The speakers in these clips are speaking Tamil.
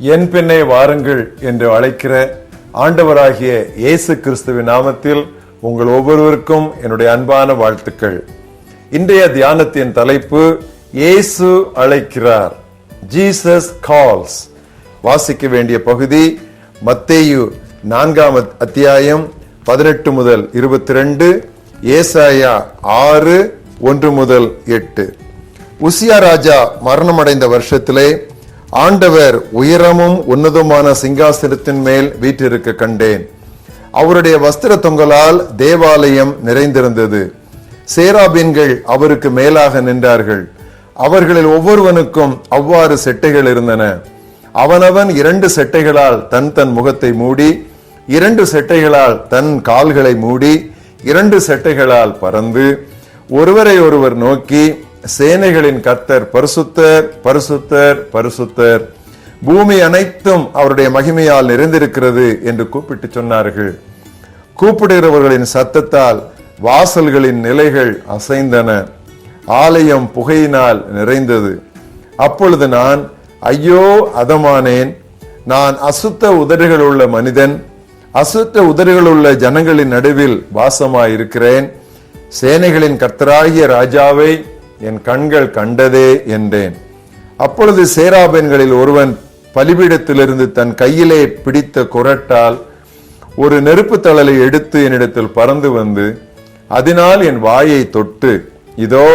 என் பெண்ணை வாருங்கள் என்று அழைக்கிற ஆண்டவராகிய இயேசு கிறிஸ்துவின் நாமத்தில் உங்கள் ஒவ்வொருவருக்கும் என்னுடைய அன்பான வாழ்த்துக்கள். இன்றைய தியானத்தின் தலைப்பு இயேசு அழைக்கிறார். ஜீசஸ் கால்ஸ் வாசிக்க வேண்டிய பகுதி மத்தேயு நான்காம் அத்தியாயம் பதினெட்டு முதல் இருபத்தி ரெண்டு ஏசாயா ஆறு ஒன்று முதல் எட்டு. உசியா ராஜா மரணமடைந்த வருஷத்திலே ஆண்டவர் உயரமும் உன்னதமான சிங்காசனத்தின் மேல் வீற்றிருக்க கண்டேன். அவருடைய வஸ்திர தொங்கலால் தேவாலயம் நிறைந்திருந்தது. சேராபீன்கள் அவருக்கு மேலாக நின்றார்கள். அவர்களில் ஒவ்வொருவனுக்கும் அவ்வாறு செட்டைகள் இருந்தன. அவனவன் இரண்டு செட்டைகளால் தன் தன் முகத்தை மூடி இரண்டு செட்டைகளால் தன் கால்களை மூடி இரண்டு செட்டைகளால் பறந்து ஒருவரை ஒருவர் நோக்கி சேனைகளின் கத்தர் பரிசுத்தர் பரிசுத்தர் பரிசுத்தர். பூமி அனைத்தும் அவருடைய மகிமையால் நிறைந்திருக்கிறது என்று கூப்பிட்டு சொன்னார்கள். கூப்பிடுகிறவர்களின் சத்தத்தால் வாசல்களின் நிலைகள் அசைந்தன. ஆலயம் புகையினால் நிறைந்தது. அப்பொழுது நான் ஐயோ அதமானேன். நான் அசுத்த உதடுகள் உள்ள மனிதன். அசுத்த உதடுகள் உள்ள ஜனங்களின் நடுவில் வாசமாயிருக்கிறேன். சேனைகளின் கர்த்தராகிய ராஜாவை என் கண்கள் கண்டதே என்றேன். அப்பொழுது சேராபெண்களில் ஒருவன் பலிபீடத்திலிருந்து தன் கையிலே பிடித்த குரட்டால் ஒரு நெருப்பு தழலை எடுத்து என்னிடத்தில் பறந்து வந்து அதனால் என் வாயை தொட்டு இதோ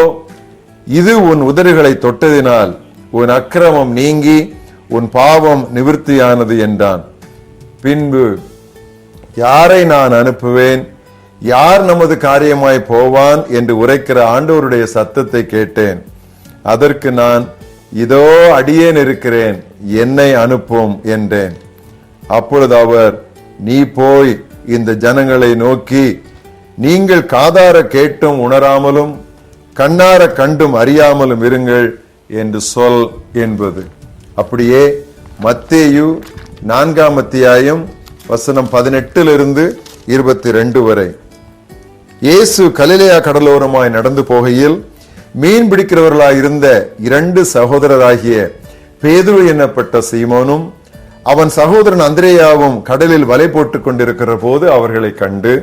இது உன் உதடுகளை தொட்டதினால் உன் அக்கிரமம் நீங்கி உன் பாவம் நிவர்த்தியானது என்றான். பின்பு யாரை நான் அனுப்புவேன்? யார் நமது காரியமாய் போவான் என்று உரைக்கிற ஆண்டோருடைய சத்தத்தை கேட்டேன். அதற்கு நான் இதோ அடியேன் இருக்கிறேன் என்னை அனுப்பும் என்றேன். அப்பொழுது அவர் நீ போய் இந்த ஜனங்களை நோக்கி நீங்கள் காதார கேட்டும் உணராமலும் கண்ணார கண்டும் அறியாமலும் இருங்கள் என்று சொல் என்பது. அப்படியே மத்தேயு நான்காம் அத்தியாயம் வசனம் பதினெட்டிலிருந்து இருபத்தி ரெண்டு வரை. இயேசு கலிலேயா கடலோரமாய் நடந்து போகையில் மீன் பிடிக்கிறவர்களாய் இருந்த இரண்டு சகோதரராகிய பேதுரு எனப்பட்ட சீமோனும் அவன் சகோதரன் அந்திரேயாவும் கடலில் வலை போட்டுக் கொண்டிருக்கிற போது அவர்களை கண்டு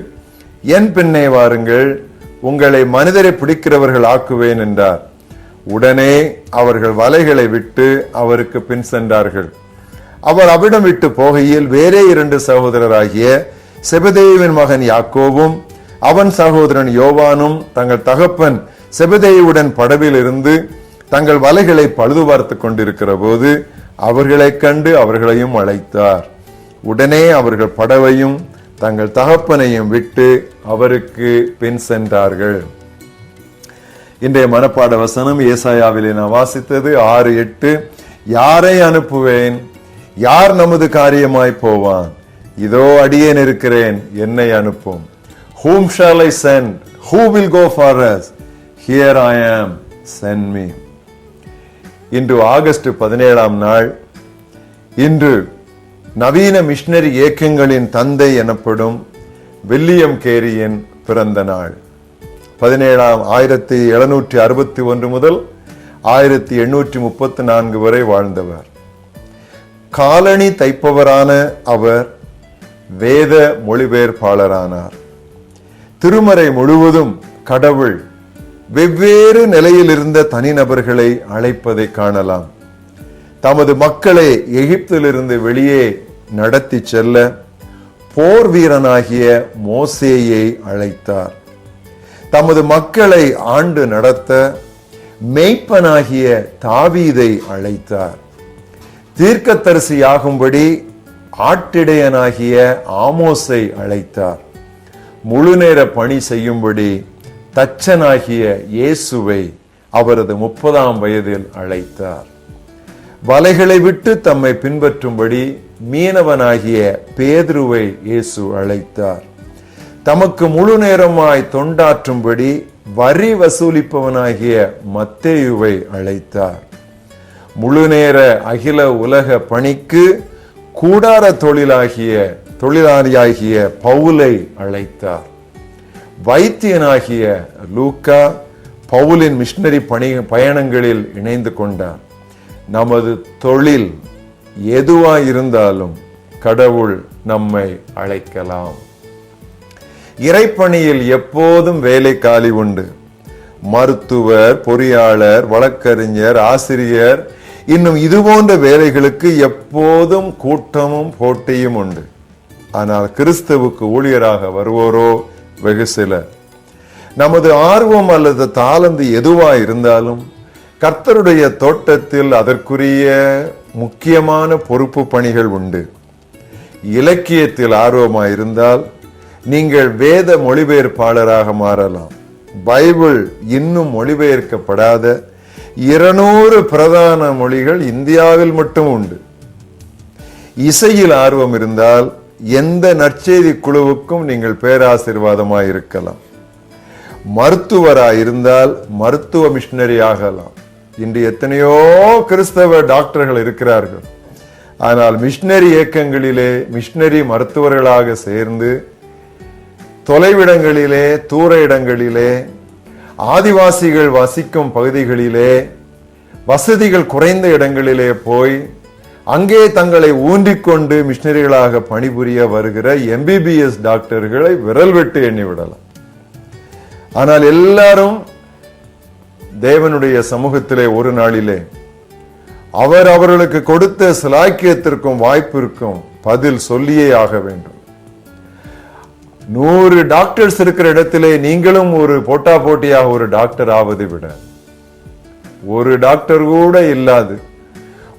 என் பின்னே வாருங்கள் உங்களை மனிதரை பிடிக்கிறவர்கள் ஆக்குவேன் என்றார். உடனே அவர்கள் வலைகளை விட்டு அவருக்கு பின் சென்றார்கள். அவர் அவிடம் விட்டு போகையில் வேறே இரண்டு சகோதரராகிய செபதேவின் மகன் யாக்கோவும் அவன் சகோதரன் யோவானும் தங்கள் தகப்பன் செபதேயுடன் படவில் இருந்து தங்கள் வலைகளை பழுது பார்த்து கொண்டிருக்கிற போது அவர்களை கண்டு அவர்களையும் அழைத்தார். உடனே அவர்கள் படவையும் தங்கள் தகப்பனையும் விட்டு அவருக்கு பின் சென்றார்கள். இன்றைய மனப்பாட வசனம் ஏசாயாவிலே நான் வாசித்தது ஆறு எட்டு யாரை அனுப்புவேன்? யார் நமது காரியமாய் போவான்? இதோ அடியேன் இருக்கிறேன் என்னை அனுப்பும். Whom shall I send? Who will go for us here I am. Send me. இன்று ஆகஸ்ட் பதினேழாம் நாள். இன்று நவீன மிஷனரி இயக்கங்களின் தந்தை எனப்படும் வில்லியம் கேரியின் பிறந்த நாள். பதினேழாம் ஆயிரத்தி எழுநூற்றி அறுபத்தி ஒன்று முதல் ஆயிரத்தி எண்ணூற்றி முப்பத்தி நான்கு வரை வாழ்ந்தவர். காலணி தைப்பவரான அவர் வேத மொழிபெயர்ப்பாளரானார். திருமறை முழுவதும் கடவுள் வெவ்வேறு நிலையில் இருந்த தனிநபர்களை அழைப்பதை காணலாம். தமது மக்களை எகிப்திலிருந்து வெளியே நடத்தி செல்ல போர் வீரனாகிய மோசேயை அழைத்தார். தமது மக்களை ஆண்டு நடத்த மெய்ப்பனாகிய தாவீதை அழைத்தார். தீர்க்கத்தரிசியாகும்படி ஆட்டிடையனாகிய ஆமோஸை அழைத்தார். முழுநேர பணி செய்யும்படி தச்சனாகிய இயேசுவை அவரது முப்பதாம் வயதில் அழைத்தார். வலைகளை விட்டு தம்மை பின்பற்றும்படி மீனவனாகிய பேதுருவை இயேசு அழைத்தார். தமக்கு முழு நேரமாய் தொண்டாற்றும்படி வரி வசூலிப்பவனாகிய மத்தேயுவை அழைத்தார். முழுநேர அகில உலக பணிக்கு கூடார தொழிலாகிய தொழிலாளியாகிய பவுலை அழைத்தார். வைத்தியனாகிய லூக்கா பவுலின் மிஷினரி பணி பயணங்களில் இணைந்து கொண்டார். நமது தொழில் எதுவாக இருந்தாலும் கடவுள் நம்மை அழைக்கலாம். இறைப்பணியில் எப்போதும் வேலை காலி உண்டு. மருத்துவர் பொறியாளர் வழக்கறிஞர் ஆசிரியர் இன்னும் இது போன்ற வேலைகளுக்கு எப்போதும் கூட்டமும் போட்டியும் உண்டு. ஆனால் கிறிஸ்துவுக்கு ஊழியராக வருவோரோ? வெகு சிலர் நமது ஆர்வம் அல்லது தாளந்து எதுவா இருந்தாலும் கர்த்தருடைய தோட்டத்தில் அதற்குரிய முக்கியமான பொறுப்பு பணிகள் உண்டு. இலக்கியத்தில் ஆர்வமாயிருந்தால் நீங்கள் வேத மொழிபெயர்ப்பாளராக மாறலாம். பைபிள் இன்னும் மொழிபெயர்க்கப்படாத இருநூறு பிரதான மொழிகள் இந்தியாவில் மட்டும் உண்டு. இசையில் ஆர்வம் இருந்தால் எந்த நற்செய்தி குழுவுக்கும் நீங்கள் பேராசிர்வாதமாக இருக்கலாம். மருத்துவராக இருந்தால் மருத்துவ மிஷினரி ஆகலாம். இன்று எத்தனையோ கிறிஸ்தவ டாக்டர்கள் இருக்கிறார்கள். ஆனால் மிஷினரி இயக்கங்களிலே மிஷினரி மருத்துவர்களாக சேர்ந்து தொலைவிடங்களிலே தூர இடங்களிலே ஆதிவாசிகள் வசிக்கும் பகுதிகளிலே வசதிகள் குறைந்த இடங்களிலே போய் அங்கே தங்களை ஊன்றிக்கொண்டு மிஷினரிகளாக பணிபுரிய வருகிற எம்பிபிஎஸ் டாக்டர்களை விரல் விட்டு எண்ணிவிடலாம் ஆனால் எல்லாரும் தேவனுடைய சமூகத்திலே ஒரு நாளிலே அவர் அவர்களுக்கு கொடுத்த சிலாக்கியத்திற்கும் வாய்ப்பிற்கும் பதில் சொல்லியே ஆக வேண்டும். நூறு டாக்டர்ஸ் இருக்கிற இடத்திலே நீங்களும் ஒரு போட்டா போட்டியாக ஒரு டாக்டர் ஆவதை விட ஒரு டாக்டர் கூட இல்லாது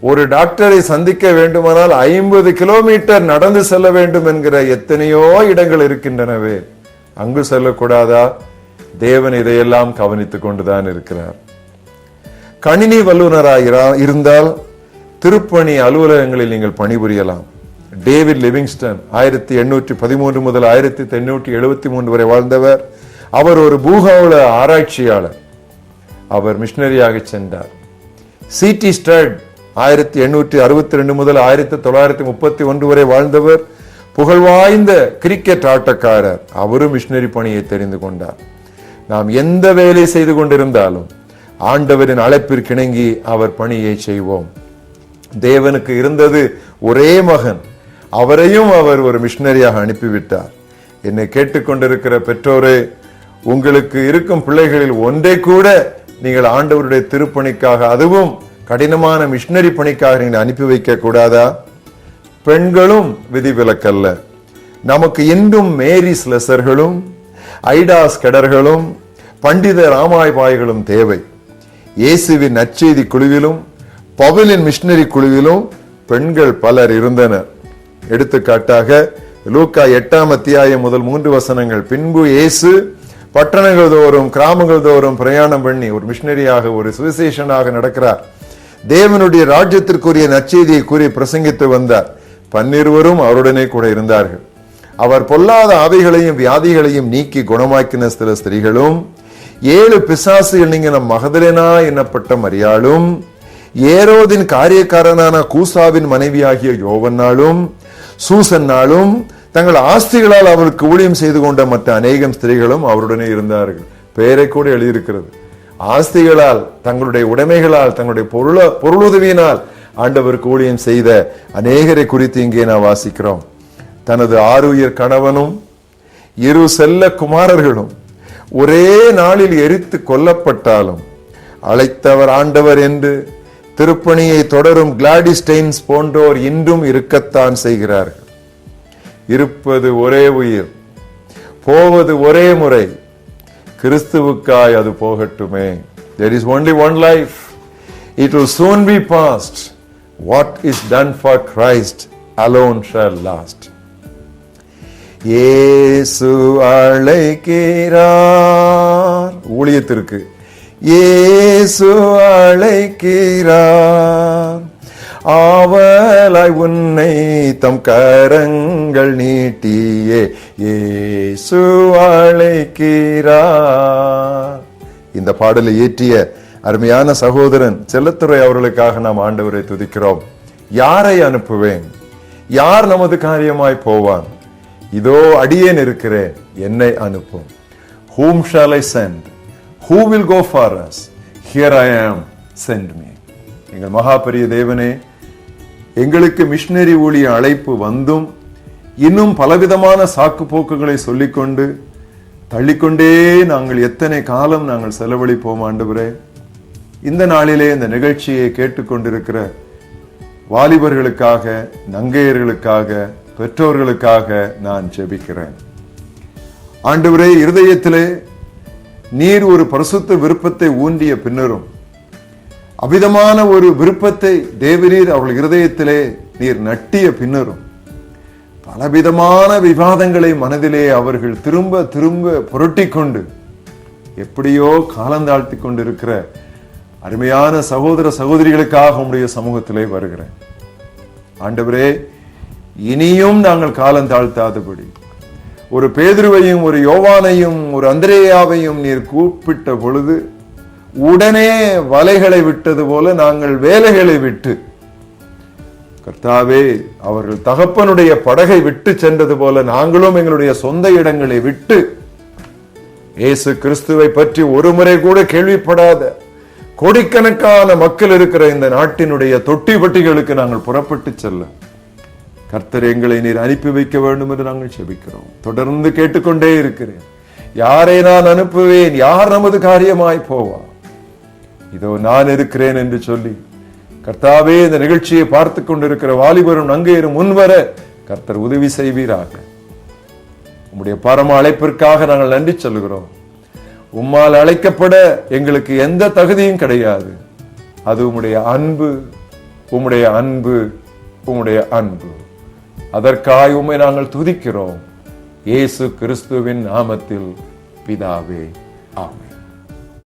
ஒரு டாக்டரை சந்திக்க வேண்டுமானால் ஐம்பது கிலோமீட்டர் நடந்து செல்ல வேண்டும் என்கிற எத்தனையோ இடங்கள் இருக்கின்றனவே. அங்கு செல்லக்கூடாதா? தேவன் இதையெல்லாம் கவனித்துக் கொண்டுதான் இருக்கிறார். கணினி வல்லுநராக இருந்தால் திருப்பணி அலுவலகங்களில் நீங்கள் பணிபுரியலாம். டேவிட் லிவிங்ஸ்டன் ஆயிரத்தி எண்ணூற்றி பதிமூன்று முதல் ஆயிரத்தி எண்ணூற்றி எழுபத்தி மூன்று வரை வாழ்ந்தவர். அவர் ஒரு பூகோள ஆராய்ச்சியாளர். அவர் மிஷினரியாக சென்றார். சிடி ஸ்டட் ஆயிரத்தி எண்ணூற்றி அறுபத்தி ரெண்டு முதல் ஆயிரத்தி தொள்ளாயிரத்தி முப்பத்தி ஒன்று வரை வாழ்ந்தவர் புகழ்வாய்ந்த கிரிக்கெட் ஆட்டக்காரர். அவரும் மிஷினரி பணியை தெரிந்து கொண்டார். நாம் எந்த வேலை செய்து கொண்டிருந்தாலும் ஆண்டவரின் அழைப்பிற்கிணங்கி அவர் பணியை செய்வோம். தேவனுக்கு இருந்தது ஒரே மகன். அவரையும் அவர் ஒரு மிஷினரியாக அனுப்பிவிட்டார். என்னை கேட்டுக்கொண்டிருக்கிற பெற்றோரே உங்களுக்கு இருக்கும் பிள்ளைகளில் ஒன்றை கூட நீங்கள் ஆண்டவருடைய திருப்பணிக்காக அதுவும் கடினமான மிஷினரி பணிக்காக நீங்கள் அனுப்பி வைக்க கூடாதா? பெண்களும் விதிவிலக்கல்ல நமக்கு இன்றும் மேரிஸ் லெசர்களும் ஐடாஸ் கெடர்களும் பண்டித ராமாய்பாய்களும் தேவை. இயேசுவின் நற்செய்தி குழுவிலும் பவலின் மிஷினரி குழுவிலும் பெண்கள் பலர் இருந்தனர். எடுத்துக்காட்டாக லூக்கா எட்டாம் அத்தியாயம் முதல் மூன்று வசனங்கள். பின்பு இயேசு பட்டணங்கள் தோறும் கிராமங்கள் தோறும் பிரயாணம் பண்ணி ஒரு மிஷினரியாக ஒரு சுவிசேஷனாக நடக்கிறார். தேவனுடைய ராஜ்யத்திற்குரிய நற்செய்தியை கூறி பிரசங்கித்து வந்தார். பன்னிருவரும் அவருடனே கூட இருந்தார்கள். அவர் பொல்லாத ஆவிகளையும் வியாதிகளையும் நீக்கி குணமாக்கின சில ஸ்திரீகளும் ஏழு பிசாசுகள் நீங்க நம் மகதலேனா மரியாளும் ஏரோதின் காரியக்காரனான கூசாவின் மனைவியாகிய யோவன்னாலும் சூசன்னாலும் தங்கள் ஆஸ்திகளால் அவருக்கு ஊழியம் செய்து கொண்ட மற்ற அநேகம் ஸ்திரீகளும் அவருடனே இருந்தார்கள். பெயரை கூட எழுதியிருக்கிறது. ஆஸ்திகளால் தங்களுடைய உடைமைகளால் தங்களுடைய பொருள பொருளுதவியினால் ஆண்டவர் ஊழியம் செய்த அநேகரை குறித்து இங்கே நாம் வாசிக்கிறோம். தனது ஆறுயிர் கணவனும் இரு செல்ல குமாரர்களும் ஒரே நாளில் எரித்து கொல்லப்பட்டாலும் அழைத்தவர் ஆண்டவர் என்று திருப்பணியை தொடரும் கிளாடிஸ்டெயின்ஸ் போன்றோர் இன்றும் இருக்கத்தான் செய்கிறார்கள். இருப்பது ஒரே உயிர் போவது ஒரே முறை கிறிஸ்துவுக்காய் அது போகட்டுமே there is only one life it will soon be past what is done for Christ alone shall last Yesu அழைக்கிறார் ஊழியத்திற்கு ஏசு அழைக்கிறார் ஆவலாய் உன்னை தம் கரங்கள் நீட்டியே இயேசு அழைக்கிறார். இந்த பாடலை இயற்றிய அருமையான சகோதரன் செல்லத்துறை அவர்களுக்காக நாம் ஆண்டவரை துதிக்கிறோம். யாரை அனுப்புவேன்? யார் நமது காரியமாய் போவான்? இதோ அடியேன் இருக்கிறேன் என்னை அனுப்பும். Whom shall I send who will go for us here I am send me. எங்கள் மகா பெரிய தேவனே எங்களுக்கு மிஷினரி ஊழிய அழைப்பு வந்தும் இன்னும் பலவிதமான சாக்கு போக்குகளை சொல்லிக்கொண்டு தள்ளிக்கொண்டே நாங்கள் எத்தனை காலம் நாங்கள் செலவழிப்போம் ஆண்டவரே. இந்த நாளிலே இந்த நிகழ்ச்சியை கேட்டுக்கொண்டிருக்கிற வாலிபர்களுக்காக நங்கையர்களுக்காக பெற்றோர்களுக்காக நான் ஜெபிக்கிறேன். ஆண்டவரே இருதயத்திலே நீர் ஒரு பரிசுத்த விருப்பத்தை ஊன்றிய பின்னரும் அவிதமான ஒரு விருப்பத்தை தேவநீர் அவர்கள் இருதயத்திலே நீர் நட்டிய பின்னரும் பலவிதமான விவாதங்களை மனதிலே அவர்கள் திரும்ப திரும்ப புரட்டிக் கொண்டு எப்படியோ காலந்தாழ்த்தி கொண்டிருக்கிற அருமையான சகோதர சகோதரிகளுக்காக உடைய சமூகத்திலே வருகிறேன். ஆண்டவரே இனியும் நாங்கள் காலம் தாழ்த்தாதபடி ஒரு பேதுருவையும் ஒரு யோவானையும் ஒரு அந்திரேயாவையும் நீர் கூப்பிட்ட பொழுது உடனே வலைகளை விட்டது போல நாங்கள் வேலைகளை விட்டு கர்த்தாவே அவர்கள் தகப்பனுடைய படகை விட்டு சென்றது போல நாங்களும் எங்களுடைய சொந்த இடங்களை விட்டு இயேசு கிறிஸ்துவை பற்றி ஒரு முறை கூட கேள்விப்படாத கோடிக்கணக்கான மக்கள் இருக்கிற இந்த நாட்டினுடைய தொட்டி பட்டிகளுக்கு நாங்கள் புறப்பட்டு செல்ல கர்த்தர் எங்களை நீர் அனுப்பி வைக்க வேண்டும் என்று நாங்கள் செபிக்கிறோம். தொடர்ந்து கேட்டுக்கொண்டே இருக்கிறேன். யாரை நான் அனுப்புவேன்? யார் நமது காரியமாய் போவா இதோ நான் இருக்கிறேன் என்று சொல்லி கர்த்தாவே இந்த நிகழ்ச்சியை பார்த்து கொண்டிருக்கிற வாலிபரும் நங்கையரும் முன்வர கர்த்தர் உதவி செய்வீராக. உம்முடைய பரம அழைப்பிற்காக நாங்கள் நன்றி சொல்கிறோம் உம்மால் அழைக்கப்பட எங்களுக்கு எந்த தகுதியும் கிடையாது. அது உம்முடைய அன்பு உம்முடைய அன்பு உம்முடைய அன்பு. அதற்காய் உம்மை நாங்கள் துதிக்கிறோம். இயேசு கிறிஸ்துவின் நாமத்தில் பிதாவே ஆமென்.